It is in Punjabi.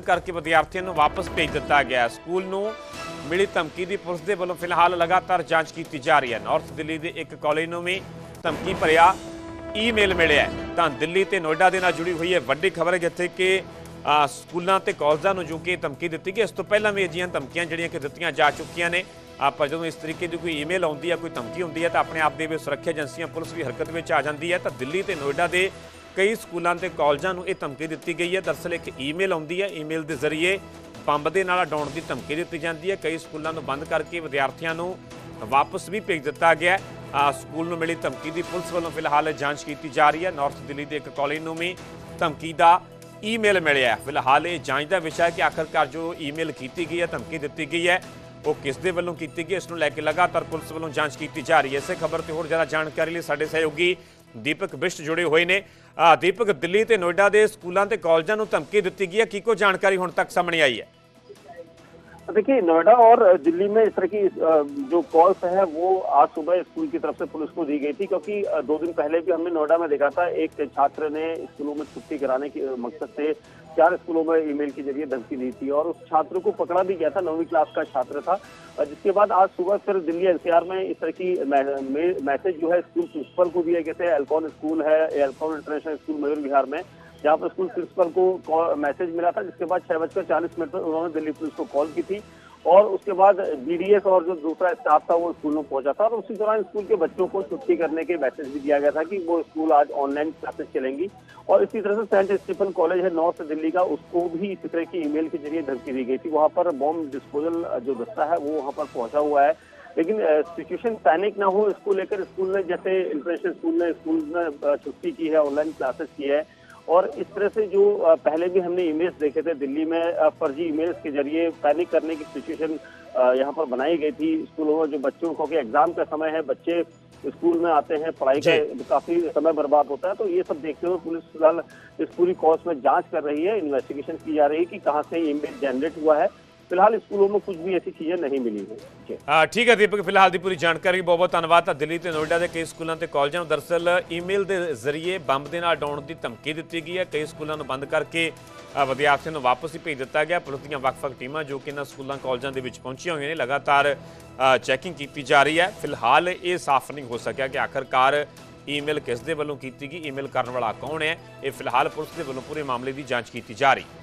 ਕਰਕੇ ਵਿਦਿਆਰਥੀਆਂ ਨੂੰ ਵਾਪਸ ਭੇਜ ਦਿੱਤਾ ਗਿਆ ਸਕੂਲ ਨੂੰ ਮਿਲੀ ਧਮਕੀ ਦੀ ਪੁਲਿਸ ਦੇ ਵੱਲੋਂ ਫਿਲਹਾਲ ਲਗਾਤਾਰ ਜਾਂਚ ਕੀਤੀ ਜਾ ਰਹੀ ਹੈ। ਨਾਰਥ ਦਿੱਲੀ ਦੇ ਇੱਕ ਕਾਲਜ ਨੂੰ ਵੀ ਧਮਕੀ ਭਰਿਆ ਈਮੇਲ ਮਿਲਿਆ ਤਾਂ ਦਿੱਲੀ ਤੇ ਨੋਇਡਾ ਦੇ ਨਾਲ ਜੁੜੀ ਹੋਈ ਹੈ ਵੱਡੀ ਖਬਰ ਹੈ ਜਿੱਥੇ ਕਿ ਸਕੂਲਾਂ ਤੇ ਕਾਲਜਾਂ ਨੂੰ ਜੋ ਕਿ ਧਮਕੀ ਦਿੱਤੀ ਗਈ ਇਸ ਤੋਂ ਪਹਿਲਾਂ ਵੀ ਅਜਿਹੀਆਂ ਧਮਕੀਆਂ ਜਿਹੜੀਆਂ ਕਿ ਦਿੱਤੀਆਂ ਜਾ ਚੁੱਕੀਆਂ ਨੇ। ਆਪਾਂ ਜਦੋਂ ਇਸ ਤਰੀਕੇ ਦੀ ਕੋਈ ਈਮੇਲ ਆਉਂਦੀ ਹੈ, ਕੋਈ ਧਮਕੀ ਹੁੰਦੀ ਹੈ ਤਾਂ ਆਪਣੇ ਆਪ ਦੇ ਵਿੱਚ ਸੁਰੱਖਿਆ ਏਜੰਸੀਆਂ, ਪੁਲਿਸ ਵੀ ਹਰਕਤ ਵਿੱਚ ਆ ਜਾਂਦੀ ਹੈ। ਤਾਂ ਦਿੱਲੀ ਤੇ ਨੋਇਡਾ ਦੇ ਕਈ ਸਕੂਲਾਂ ਤੇ ਕਾਲਜਾਂ ਨੂੰ ਇਹ ਧਮਕੀ ਦਿੱਤੀ ਗਈ ਹੈ। ਦਰਅਸਲ ਇੱਕ ਈਮੇਲ ਆਉਂਦੀ ਹੈ। ਈਮੇਲ ਦੇ ਜ਼ਰੀਏ ਬੰਬ ਦੇ ਨਾਲ ਉਡਾਉਣ ਦੀ ਧਮਕੀ ਦਿੱਤੀ ਜਾਂਦੀ ਹੈ। ਕਈ ਸਕੂਲਾਂ ਨੂੰ ਬੰਦ ਕਰਕੇ ਵਿਦਿਆਰਥੀਆਂ ਨੂੰ ਵਾਪਸ ਵੀ ਭੇਜ ਦਿੱਤਾ ਗਿਆ ਹੈ। ਸਕੂਲ ਨੂੰ ਮਿਲੀ ਧਮਕੀ ਦੀ ਪੁਲਿਸ ਵੱਲੋਂ ਫਿਲਹਾਲ ਜਾਂਚ ਕੀਤੀ ਜਾ ਰਹੀ ਹੈ। ਨਾਰਥ ਦਿੱਲੀ ਦੇ ਇੱਕ ਕਾਲਜ ਨੂੰ ਵੀ ਧਮਕੀ ਦਾ ਈਮੇਲ ਮਿਲਿਆ ਫਿਲਹਾਲ ਇਹ ਜਾਂਚ ਦਾ ਵਿਸ਼ਾ ਹੈ ਕਿ ਆਖਰਕਾਰ ਜੋ ਈਮੇਲ ਕੀਤੀ ਗਈ ਹੈ ਧਮਕੀ ਦਿੱਤੀ ਗਈ ਹੈ ਉਹ ਕਿਸ ਦੇ ਵੱਲੋਂ ਕੀਤੀ ਗਈ ਹੈ, ਇਸ ਨੂੰ ਲੈ ਕੇ ਲਗਾਤਾਰ ਪੁਲਿਸ ਵੱਲੋਂ ਜਾਂਚ ਕੀਤੀ ਜਾ ਰਹੀ ਹੈ। ਇਸੇ ਖਬਰ ਤੇ ਹੋਰ ਜ਼ਿਆਦਾ ਜਾਣਕਾਰੀ ਲਈ ਸਾਡੇ ਸਹਿਯੋਗੀ ਦੀਪਕ ਬਿਸ਼ਟ ਜੁੜੇ ਹੋਏ ਨੇ। ਦੀਪਕ ਦਿੱਲੀ ਤੇ ਨੋਇਡਾ ਦੇ ਸਕੂਲਾਂ ਤੇ ਕਾਲਜਾਂ ਨੂੰ ਧਮਕੀ ਦਿੱਤੀ ਗਈ ਹੈ। ਕੀ ਕੋ ਜਾਣਕਾਰੀ ਹੁਣ ਤੱਕ ਸਾਹਮਣੇ ਆਈ ਹੈ? देखिए, नोएडा और दिल्ली में इस तरह की जो कॉल्स है, वो आज सुबह स्कूल की तरफ़ से पुलिस को दी गई थी, क्योंकि दो दिन पहले भी हमने नोएडा में देखा था, एक छात्र ने स्कूलों में छुट्टी कराने के मकसद से चार स्कूलों में ईमेल के ज़रिए धमकी दी थी और उस छात्र को पकड़ा भी गया था, नौवीं क्लास का छात्र था। जिसके बाद आज सुबह फिर दिल्ली एनसीआर में इस तरह की मैसेज जो है, स्कूल प्रिंसिपल को दिए गए थे, एल्कॉन स्कूल है, Elcon international school Mayur Vihar में। जहाँ पर स्कूल प्रिंसिपल को मैसेज मिला था जिसके बाद छह बजकर चालीस मिनट पर उन्होंने दिल्ली पुलिस को कॉल की थी। और उसके बाद बीडीएस और जो दूसरा स्टाफ था वो स्कूल में पहुँचा था। और उसी दौरान स्कूल के बच्चों को छुट्टी करने के मैसेज भी दिया गया था कि वो स्कूल आज ऑनलाइन क्लासेस चलेंगी। और इसी तरह से सेंट स्टीफन कॉलेज है नॉर्थ दिल्ली का उसको भी इसी तरह की ईमेल के ज़रिए धमकी दी गई थी। वहाँ पर बॉम्ब डिस्पोजल जो दस्ता है वो वहाँ पर पहुँचा हुआ है। लेकिन सिचुएशन पैनिक ना हो इसको लेकर स्कूल ने जैसे इंटरनेशनल स्कूल ने स्कूल अ, छुट्टी की है ऑनलाइन क्लासेस की है। और इस तरह से जो पहले भी हमने इमेज देखे थे दिल्ली में फर्जी इमेज के ज़रिए पैनिक करने की सिचुएशन यहाँ पर बनाई गई थी। स्कूलों में जो बच्चों को कि एग्ज़ाम का समय है बच्चे स्कूल में आते हैं पढ़ाई का काफ़ी समय बर्बाद होता है तो ये सब देखते हुए पुलिस फ़िलहाल इस पूरी कोर्स में जाँच कर रही है इन्वेस्टिगेशन की जा रही है कि कहाँ से इमेज जनरेट हुआ है। ਫਿਲਹਾਲ ਸਕੂਲੋਂ ਨੂੰ ਕੁਝ ਵੀ ਐਸੀ ਚੀਜ਼ਾਂ ਨਹੀਂ ਮਿਲੀ ਹੈ ਹਾਂ ਠੀਕ ਹੈ ਦੀਪਕ, ਫਿਲਹਾਲ ਦੀ ਪੂਰੀ ਜਾਣਕਾਰੀ ਬਹੁਤ ਬਹੁਤ ਧੰਨਵਾਦ। ਤਾਂ ਦਿੱਲੀ ਤੇ ਨੋਇਡਾ ਦੇ ਕਈ ਸਕੂਲਾਂ ਤੇ ਕਾਲਜਾਂ ਨੂੰ ਦਰਸਲ ਈਮੇਲ ਦੇ ਜ਼ਰੀਏ ਬੰਬ ਦੇ ਨਾਲ ਡਾਉਣ ਦੀ ਧਮਕੀ ਦਿੱਤੀ ਗਈ ਹੈ। ਕਈ ਸਕੂਲਾਂ ਨੂੰ ਬੰਦ ਕਰਕੇ ਵਿਦਿਆਰਥੀਆਂ ਨੂੰ ਵਾਪਸ ਹੀ ਭੇਜ ਦਿੱਤਾ ਗਿਆ। ਪੁਲਿਸ ਦੀਆਂ ਵੱਖ-ਵੱਖ ਟੀਮਾਂ ਜੋ ਕਿ ਇਹਨਾਂ ਸਕੂਲਾਂ, ਕਾਲਜਾਂ ਦੇ ਵਿੱਚ ਪਹੁੰਚੀਆਂ ਹੋਈਆਂ ਨੇ, ਲਗਾਤਾਰ ਚੈਕਿੰਗ ਕੀਤੀ ਜਾ ਰਹੀ ਹੈ। ਫਿਲਹਾਲ ਇਹ ਸਾਫ਼ ਨਹੀਂ ਹੋ ਸਕਿਆ ਕਿ ਆਖਰਕਾਰ ਈਮੇਲ ਕਿਸ ਦੇ ਵੱਲੋਂ ਕੀਤੀ ਗਈ, ਈਮੇਲ ਕਰਨ ਵਾਲਾ ਕੌਣ ਹੈ? ਇਹ ਫਿਲਹਾਲ ਪੁਲਿਸ ਦੇ ਵੱਲੋਂ ਪੂਰੇ ਮਾਮਲੇ ਦੀ ਜਾਂਚ ਕੀਤੀ ਜਾ ਰਹੀ ਹੈ।